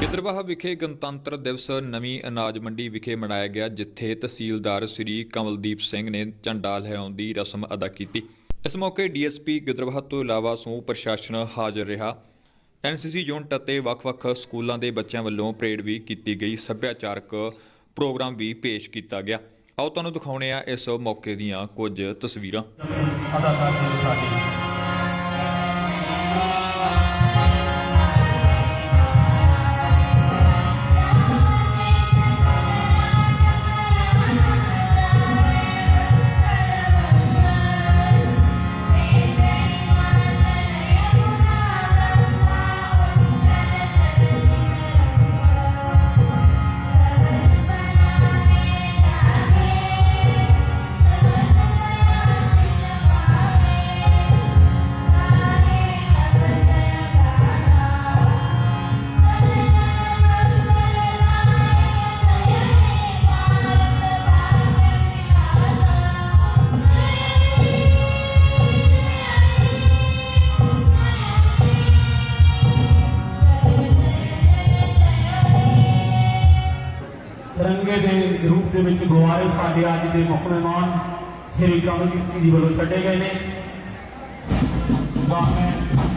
ਸਾਹਿਬ ਵਿਖੇ ਗਣਤੰਤਰ ਦਿਵਸ ਨਵੀਂ ਅਨਾਜ ਮੰਡੀ ਵਿਖੇ ਮਨਾਇਆ ਗਿਆ, ਜਿੱਥੇ ਤਹਿਸੀਲਦਾਰ ਸ੍ਰੀ ਕਮਲਦੀਪ ਸਿੰਘ ਨੇ ਝੰਡਾ ਲਹਿਰਾਉਣ ਦੀ ਰਸਮ ਅਦਾ ਕੀਤੀ। ਇਸ ਮੌਕੇ ਡੀਐਸਪੀ ਗਿੱਦੜਬਾਹਾ ਤੋਂ ਇਲਾਵਾ ਸਮੂਹ ਪ੍ਰਸ਼ਾਸਨ ਹਾਜ਼ਰ ਰਿਹਾ। ਐਨਸੀਸੀ ਯੂਨਿਟ ਅਤੇ ਵੱਖ-ਵੱਖ ਸਕੂਲਾਂ ਦੇ ਬੱਚਿਆਂ ਵੱਲੋਂ ਪਰੇਡ ਵੀ ਕੀਤੀ ਗਈ। ਸੱਭਿਆਚਾਰਕ ਪ੍ਰੋਗਰਾਮ ਵੀ ਪੇਸ਼ ਕੀਤਾ ਗਿਆ। ਆਓ ਤੁਹਾਨੂੰ ਦਿਖਾਉਣੇ ਆ ਇਸ ਮੌਕੇ ਦੀਆਂ ਕੁਝ ਤਸਵੀਰਾਂ। ਅਦਾ ਸਾਡੀ ਦੇ ਵਿੱਚ ਗੁਆਰੇ ਸਾਡੇ ਅੱਜ ਦੇ ਮੁੱਖ ਮਹਿਮਾਨ ਸ੍ਰੀ ਕਮਲਜੀਤ ਸਿੰਘ ਜੀ ਵੱਲੋਂ ਛੱਡੇ ਗਏ ਨੇ। ਗਵਰਨਮੈਂਟ